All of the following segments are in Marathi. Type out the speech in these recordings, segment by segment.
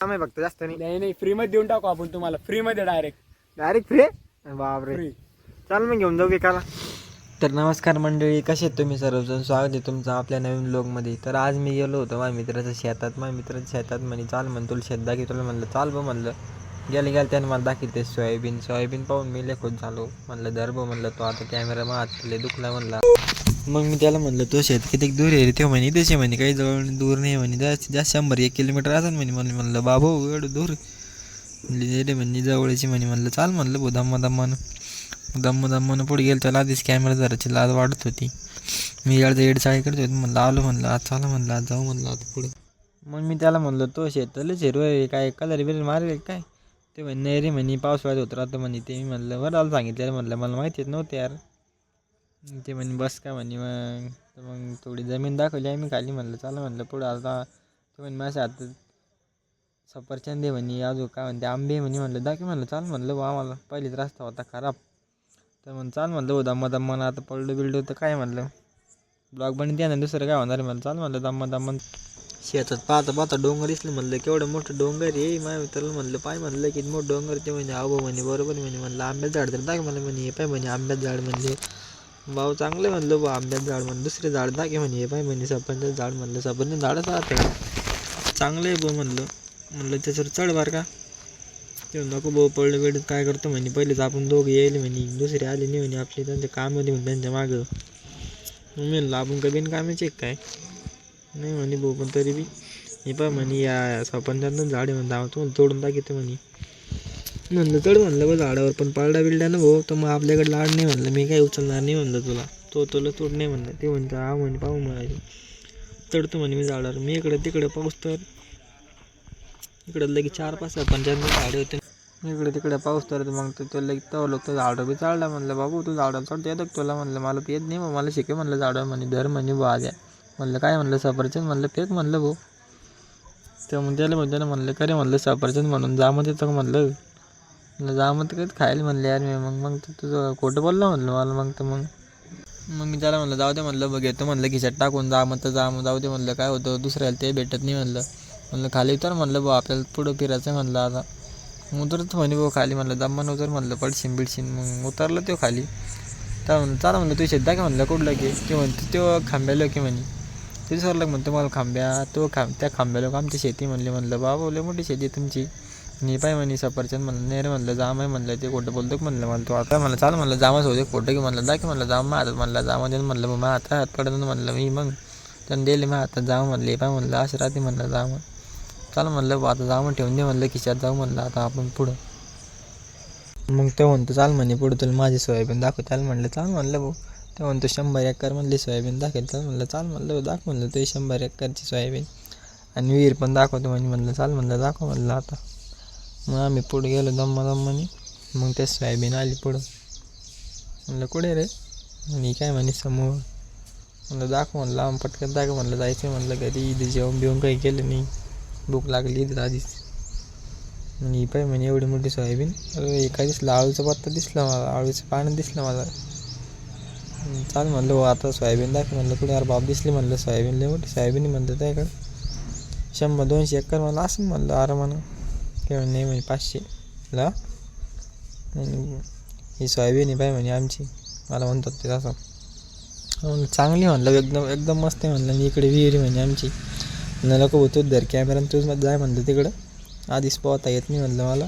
काम आहे फक्त जास्त नाही. नाही नाही फ्री मध्ये देऊन टाकू आपण तुम्हाला. फ्री मध्ये डायरेक्ट डायरेक्ट फ्री बापरे. फ्री चाल मग घेऊन जाऊ विकायला तर नमस्कार मंडळी कसे आहेत तुम्ही सर्वजण? स्वागत आहे तुमचं आपल्या नवीन ब्लॉगमध्ये तर आज मी गेलो होतो माझ्या मित्राच्या शेतात. माझ्या मित्राच्या शेतात म्हणे चाल म्हण तुला शेत दाखी तुला म्हणलं चाल बा म्हणलं. गेले गेले त्याने मला दाखवते सोयाबीन. सोयाबीन पाहून मी लय खुश झालो. म्हणलं धर बा म्हणलं. तो आता कॅमेरा मग हात दुखला म्हणला. मग मी त्याला म्हणलं तो शेत किती दूर आहे रे ते म्हणे तसे म्हणे काही जवळ दूर नाही म्हणे जास्त जास्त शंभर एक किलोमीटर असेल म्हणे. म्हणे म्हणलं बाबा एवढं दूर? म्हणले रे म्हणे जवळची म्हणे. म्हणलं चाल म्हणलं भाऊ दम्मा दम्मानं दम्म दम्मानं पुढे गेलं त्याला आधीच कॅमेरा जराची लाज वाढत होती. मी याडचं एड चाळी करतो म्हणलं आलो म्हणलं आज चाला म्हणलं आज जाऊ म्हणलं आता पुढे. मग मी त्याला म्हणलं तो शेतलेच हिरवं आहे काय कलर बिलर मारेल काय? ते म्हणे नाही रे म्हणे पावसाळ्यात होत राहतं म्हणे. ते मी म्हणलं बरं आलं सांगितलं म्हणलं मला माहिती नव्हतं यार. ते म्हणे बस का म्हणे मग तर मग थोडी जमीन दाखवली आम्ही खाली. म्हणलं चला म्हणलं पुढं आता ते म्हणे माझ्या हातात सफरचंद आहे म्हणे अजून काय म्हणते आंबे म्हणे म्हणलं दाखव म्हणलं चाल म्हणलं बा आम्हाला पहिलेच रस्ता होता खराब. तर म्हणून चाल म्हणलं हो दम्मा दम्मान आता पडलं बिल्डो तर काय म्हणलं ब्लॉग बनते द्या ना दुसरं काय होणार म्हणलं चाल म्हणलं दम्मा दम्मान शेतात पाहता पाहता डोंगर दिसलं म्हणलं केवढं मोठं डोंगर आहे माझ्या मित्राला म्हणलं पाय म्हणलं की मोठं डोंगर ते म्हणे आबो म्हणे बरोबर म्हणे म्हणलं आंब्याचं झाड तर दाख मला म्हणे हे पाय म्हणे आंब्याचं झाड म्हणले भाऊ चांगलं आहे म्हणलं बा आंब्याचं झाड म्हणलं दुसरे झाड दाखे म्हणे हे पाय म्हणे सफरचंद झाड म्हणलं सफरचंद झाडच राहतं. चांगलं आहे बा म्हणलं. म्हणलं त्याच्यावर चढ बार का. ते नको भाऊ पडलं वेळेत काय करतो म्हणे पहिलेच आपण दोघं येईल म्हणे दुसरे आले नाही म्हणे आपले त्यांचे काम होते म्हणे त्यांच्या मागं. मग मी म्हणलं आपण कधी कामाचे काय? नाही म्हणे भाऊ पण तरी बी. हे पाय म्हणे या सफरचंद झाड आहे म्हणता तुम्हाला तोडून दाखवते म्हणे. म्हणलं चढ म्हणलं बघ झाडावर पण पाळडा बिलडा ना भाऊ तर मग आपल्याकडे लाड नाही म्हणलं मी काय उचलणार नाही म्हणलं तुला. तो तुला तोड नाही म्हणलं. ते म्हणतं हा म्हणे पाहू म्हणाले चढतो म्हणे मी झाडावर. मी इकडे तिकडे पाऊस तर इकडे लगेच चार पाच पंचायत झाडे होते. इकडे तिकडे पाऊस तर मग तो लगेच तो लोक तो झाडं बी चालला म्हणलं बाबू तू झाडावर चढतो येतं तुला? म्हणलं मला येत नाही मग मला शिके म्हणलं झाडं म्हणे धर म्हणे बा द्या म्हणलं काय? म्हणलं सफरचंद म्हणलं फेक म्हणलं भाऊ. ते मग त्याला म्हणते म्हणलं करे म्हणलं सफरचंद म्हणून जा मग तिथं म्हणलं म्हणलं जा मग तिकडे खायला म्हणलं यार मी. मग मग तर तुझं खोटं बोललं म्हणलं मला मग तर मग. मग मी त्याला म्हणलं जाऊ दे म्हणलं बघ येतो म्हणलं खिशात टाकून जा मग तर जा मग जाऊ दे म्हणलं काय होतं दुसऱ्याला ते भेटत नाही म्हणलं. म्हणलं खाली उतर म्हणलं भाऊ आपल्याला पुढं फिरायचं म्हणलं आता. उतरत म्हणे भाऊ खाली म्हणलं दमन उतर म्हणलं पडशीन बिडशीन. मग उतरलं तो खाली. तर म्हणलं चाल म्हणलं तू शेत दाखव म्हणलं कुठलं की. ते म्हणते तो खांब्याला की म्हणे. ते सरलं म्हणतो मला खांब्या तो खांब त्या खांब्यालो आमची शेती म्हणली म्हणलं बाबा बोले मोठी शेती आहे तुमची. मी पाय म्हणे सफरचंद म्हणलं नाही रे म्हणलं जाम आहे म्हणलं ते खोटं बोलतो का? म्हणलं मला तू आता म्हणलं चाल म्हणलं जामच होते खोटं की म्हणलं दाखव म्हणलं जाम मग हातात म्हणलं जामा देऊन म्हणलं मग माझ्या हातात हात पडत म्हणलं मी मग त्यानं दिले मग हातात जाऊ म्हणले पाय म्हणलं असं राहते म्हणलं जाम चाल म्हणलं आता जाम ठेवून दे म्हणलं खिशात जाऊ म्हणलं आता आपण पुढं. मग ते म्हणतो चाल म्हणे पुढं तुला माझी सोयाबीन दाखव चाल म्हणलं चाल म्हणलं भाऊ. ते म्हणतो शंभर एकर म्हणली सोयाबीन दाखवेल चाल म्हणलं चाल म्हणलं दाखव म्हणलं ते शंभर एकरची सोयाबीन. आणि विहीर पण दाखवतो म्हणजे म्हणलं चाल म्हणलं दाखव म्हणलं आता. मग आम्ही पुढे गेलो दम्मा दम्माने मग त्या सोयाबीन आली पुढं. म्हणलं कुठे रे? मी काय म्हणे समोर. म्हणलं दाखव म्हणलं आम पटकन दाखव म्हणलं जायचं म्हणलं कधी इथे जेवण बिवून काही केलं नाही. भूक लागली इथं आधीच. आणि ही पाय म्हणे एवढी मोठी सोयाबीन. अरे एका दिसला आळूचा पत्ता दिसला मला आळूचं पानं दिसलं मला. चाल म्हणलं हो आता सोयाबीन दाखव. म्हणलं कुठे? यार बाप दिसली म्हणलं सोयाबीन लय मोठी सोयाबीन म्हणलं त्याकडं. शंभर दोनशे एकर मला असं म्हणलं आरामानं. ते नाही म्हणे पाचशे ला आणि ही सोयाबीन आहे पाय म्हणे आमची. मला म्हणतात ते असं म्हणलं चांगली म्हणलं एकदम एकदम मस्त आहे म्हणलं. मी इकडे विहिरी म्हणे आमची. नको होतो धर कॅमेरा तूच मग जाय म्हणलं तिकडं. आधीच पोहता येत नाही म्हणलं मला.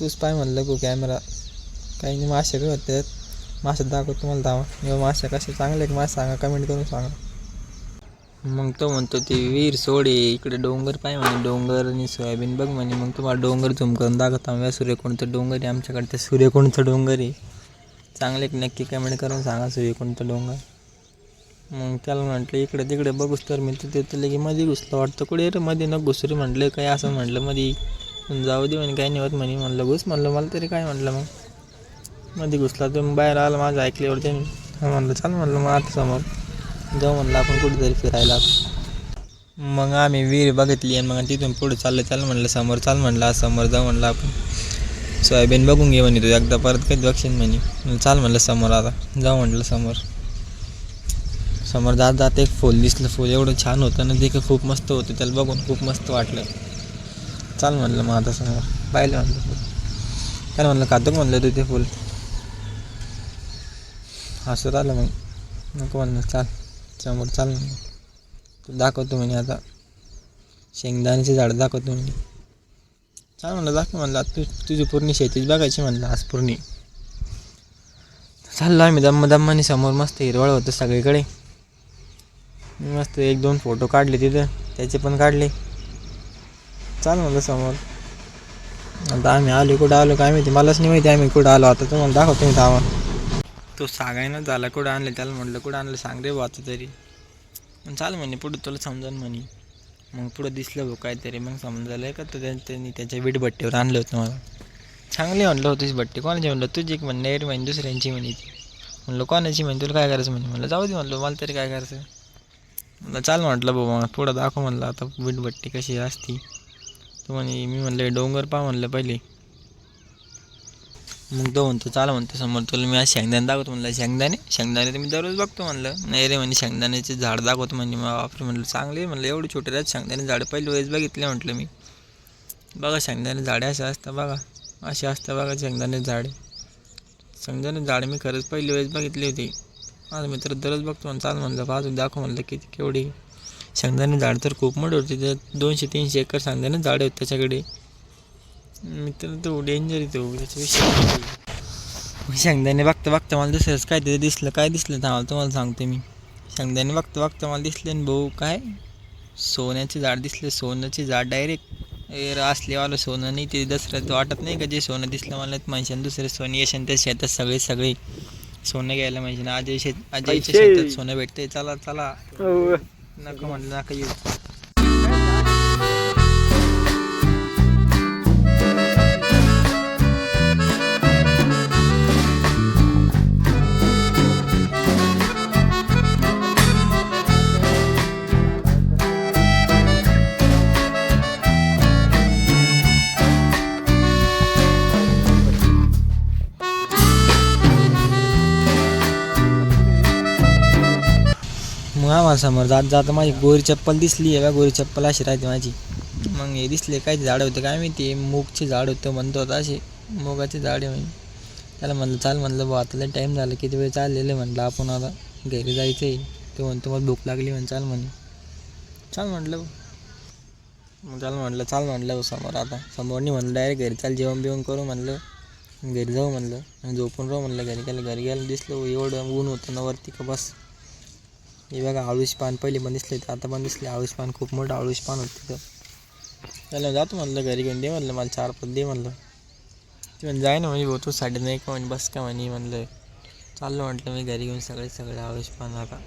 तूच पाय म्हणलं गो कॅमेरा काही नाही मासे काय होते मासे दाखव तुम्हाला धावा किंवा मासे कसे? चांगले एक मासे सांगा कमेंट करून सांगा. मग तो म्हणतो ते विहीर सोडे इकडे डोंगर पाय म्हणे डोंगर आणि सोयाबीन बघ म्हणे मग तुम्हाला डोंगर झुम करून दाखवता आम्ही. सूर्यकोणचं डोंगर आहे आमच्याकडे ते सूर्यकोणचं डोंगर आहे. चांगले एक नक्की कमेंट करून सांगा सूर्यकोणचं डोंगर. मग त्याला म्हटलं इकडे तिकडे बघूस तर मी तिथे तर की मध्ये घुसलं वाटतं. कुठे रे मध्ये न घुसरी म्हटलं काय असं म्हटलं मध्ये जाऊ दे म्हणे काही नाही होत म्हणे. म्हणलं घुस म्हणलं मला तरी काय म्हटलं मग. मध्ये घुसला तर बाहेर आलं माझं ऐकल्यावर त्याने. म्हणलं चाल म्हणलं मग आता समोर. जाऊ म्हणलं आपण कुठेतरी फिरायला. मग आम्ही विहीर बघितली आणि मग तिथून पुढे चाललं चाल म्हणलं समोर चाल म्हणलं समोर जाऊ म्हणलं आपण. सोयाबीन बघून घे म्हणे तू एकदा परत काही दक्षिण म्हणे. चाल म्हणलं समोर आता जाऊ म्हटलं समोर. समोर जात जात एक फूल दिसलं फूल एवढं छान होतं ना ते खूप मस्त होतं त्याला बघून खूप मस्त वाटलं. चाल म्हणलं मग आता समोर पाहिलं म्हणलं फुल. काय म्हणलं खातो म्हणलं तू ते फुल? हसत आलं मग. नको म्हणलं चाल. समोर चाल तू दाखवतो म्हणे आता. शेंगदाण्याचे झाड दाखवतो म्हणे. चाल म्हणलं दाखव म्हणलं आता तू तुझी पूर्ण शेतीच बघायची म्हणलं आज पूर्ण. चाललो आम्ही दम्म दम्माने समोर मस्त हिरवळ होतं सगळीकडे. मस्त एक दोन फोटो काढले तिथं त्याचे पण काढले. चाल म्हणलं समोर. आता आम्ही आलो कुठं आलो काय माहिती मलाच नाही माहिती आम्ही कुठं आलो. आता तुम्हाला दाखवतो मी धावा तो सांगायला झाला कुठं आणलं त्याला म्हटलं कुठं आणलं सांग रे वाच तरी. मग चाल म्हणे पुढं तुला समजा म्हणे. मग पुढं दिसलं भाऊ काहीतरी मग समजायला का तो त्यांनी त्याच्या वीटभट्टीवर आणलं होतं मला. चांगली म्हणलं होतीस भट्टी कोणाची म्हणलं? तुझी एक म्हणणे रे म्हणे दुसऱ्यांची म्हणे ती. म्हणलं कोणाची म्हणे? तुला काय करायचं म्हणे? म्हणलं जाऊ दे म्हणलं मला तरी काय करायचं? म्हणलं चाल म्हटलं बाबा पुढं दाखव म्हणलं आता वीटभट्टी कशी असती. तो म्हणे मी म्हणलं डोंगर पा म्हणलं पहिले. मग तो म्हणतो चाल म्हणतो समोर तुला मी आज शेंगदाणे दाखवतो म्हणलं शेंगदाणे? शेंगदाणे तर मी दररोज बघतो म्हणलं. नाही रे म्हणे शेंगदाण्याचे झाड दाखवतो म्हणजे मग बापरे म्हणलं चांगले म्हणलं एवढे छोटे राहत शेंगदाणे झाडं पहिले वेळेस बघितले म्हटलं मी. बघा शेंगदाणे झाडे असे असतं बघा असे असतं बघा शेंगदाणे झाडे. शेंगदाणे झाडे मी खरंच पहिली वेळेस बघितली होती. माझा मित्र दररोज बघतो म्हणून चाल म्हणलं बाजू दाखव म्हणलं किती केवढी. शेंगदाणे झाड तर खूप मोठे होते त्यात दोनशे तीनशे एकर शेंगदाणे झाडे होते त्याच्याकडे. मित्र तो डेंजर तो त्याच्याविषयी शेंगदाणे बघता बघता मला दुसरंच काय ते दिसलं काय दिसलं थांबा तुम्हाला सांगते मी. शेंगदाणे बघता बघता मला दिसले आणि भाऊ काय? सोन्याचे झाड दिसले सोन्याचे झाड डायरेक्ट एर असलेवालं सोनं नाही ते दसऱ्यात वाटत नाही का जे सोनं दिसलं मला? माणसाने दुसरे सोने येशन त्या शेतात सगळे सगळे. सोनं घ्यायला माहिती ना आज शेत आजच्या. शेतात सोनं भेटते चला चला. हो. नका म्हटलं नका येऊ. आम्हाला समोर जात जात माझी गोरी चप्पल दिसली आहे का गोरी चप्पल अशी राहते माझी. मग हे दिसले काय झाड होते काय माहिती मूगचे झाड होतं म्हणतो होता असे मुगाचे झाड आहे म्हणजे त्याला म्हणलं चाल म्हणलं बा आता टाईम झाला किती वेळ चाललेलं आहे म्हणलं आपण आता घरी जायचं आहे ते म्हणतो मला भूक लागली म्हणे चाल म्हणे. चाल म्हटलं मग चाल म्हटलं चाल म्हटलं समोर आता. समोरनी म्हणलं डायरेक्ट घरी चाल जेवण बिवण करू म्हणलं. घरी जाऊ म्हणलं आणि झोपून राहू म्हणलं घरी गेलं घरी गेलं दिसलं एवढं ऊन होतं ना वरती का बस. हे बघा आळूश पान पहिले पण दिसले आता पण दिसले. आळूश पान खूप मोठं आळूश पान होतं तिथं. त्याला जातो म्हणलं घरी घेऊन. दे म्हणलं मला चार पाच दे म्हणलं. ते म्हणजे जाय ना म्हणजे भाऊ तू साडे नाही का म्हणे बस का म्हणे? म्हणलं. चाललं म्हटलं मी घरी घेऊन सगळे सगळे आळूश पान आता.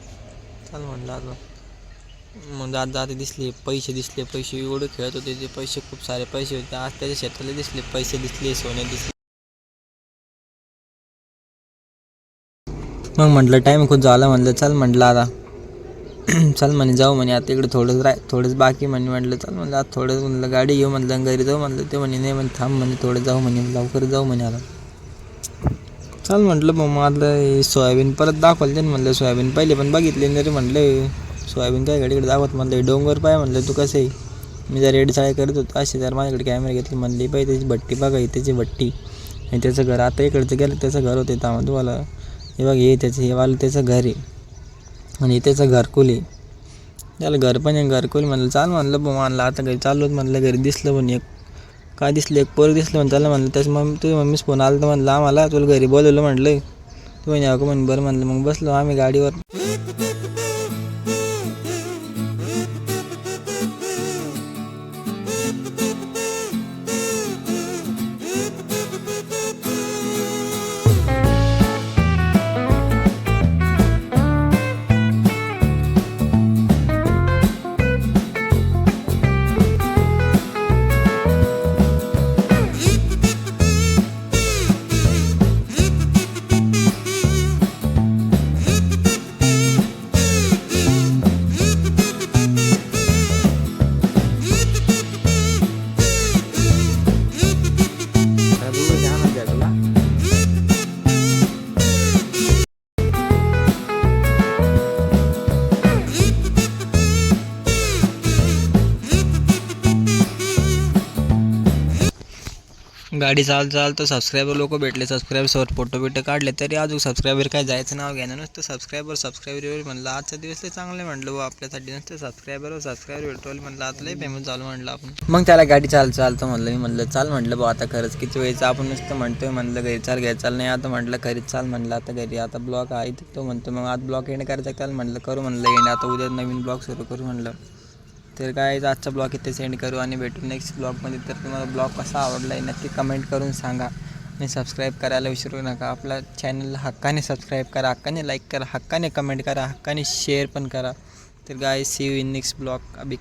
चाल म्हणलं आता. मग जात जाते दिसले पैसे दिसले पैसे एवढे खेळत होते ते पैसे खूप सारे पैसे होते. आज त्याच्या शेताला दिसले पैसे दिसले सोने दिसले. मग म्हटलं टाईम खूप झाला. म्हणलं चल म्हटलं आता. चल म्हणे जाऊ म्हणे आता इकडे थोडंच राय थोडंच बाकी म्हणे म्हटलं चल म्हणलं आता थोडंच म्हणलं गाडी घेऊ म्हणलं घरी जाऊ म्हणलं ते म्हणे नाही म्हणे थांब म्हणे थोडं जाऊ म्हणे लवकर जाऊ म्हणे आता. चल म्हटलं मग माझं हे सोयाबीन परत दाखवलं ते म्हणलं सोयाबीन पहिले पण बघितले नाही रे म्हटलं सोयाबीन काय गाडीकडे दाखवत म्हणलं डोंगर पाय म्हणलं तू कसं आहे? मी जर रेड चाळे करत होतो असे जर माझ्याकडे कॅमेरा घेतली म्हणली पाहिजे त्याची भट्टी बघा ही त्याची भट्टी. आणि त्याचं घर आता इकडचं गेलं त्याचं घर होते तेव्हा तुम्हाला. हे बघ हे त्याचं हे वालं त्याचं घर आहे. आणि त्याचं घरकुल आहे. त्याला घर पण आहे घरकुल म्हणलं चाल म्हणलं बा म्हणलं आता घरी चाललो म्हणलं घरी दिसलं पण एक काय दिसलं एक पोरं दिसलं म्हणलं त्याला म्हणलं त्याच मम्मी तुझ्या मम्मीच फोन आला तर म्हणलं आम्हाला तुला घरी बोलवलं म्हणलं. तू म्हणे अगं म्हण बरं म्हणलं मग बसलो आम्ही गाडीवर. गाडी चाल चाल तर सबस्क्रायबर लोक भेटले. सबस्क्रायबरसोबत फोटो बिटो काढले. तरी अजून सबस्क्रायबर काय जायचं नाव घ्यायला नुसतं. सबस्क्रायबर सबस्क्रायबर म्हणलं आजचा दिवस ते चांगले म्हणलं बुवा आपल्यासाठी नुसतं. सबस्क्रायबर सबस्क्रायबर भेटवलं म्हणलं आता लई फेमस झालं म्हटलं आपण. मग त्याला गाडी चाल चालतं म्हणलं मी म्हणलं चाल म्हणलं बा आता खरंच किती वेळचं आपण नुसतं म्हणतोय म्हणलं घरी चाल घरी चाल नाही आता म्हटलं घरी चाल म्हणलं आता घरी आता ब्लॉग आहे. तो म्हणतो मग आज ब्लॉग एंड करायचा काल म्हणलं करू म्हणलं एंड आता उद्या नवीन ब्लॉग सुरू करू म्हणलं. तर काय आजचा ब्लॉग इथे सेंड करू आणि भेटू नेक्स्ट ब्लॉगमध्ये तर तुम्हाला ब्लॉग कसा आवडला आहे नक्की कमेंट करून सांगा. आणि सबस्क्राईब करायला विसरू नका. आपला चॅनलला हक्काने सबस्क्राईब करा हक्काने लाईक करा हक्काने कमेंट करा हक्काने शेअर पण करा. तर guys see you in next blog अभी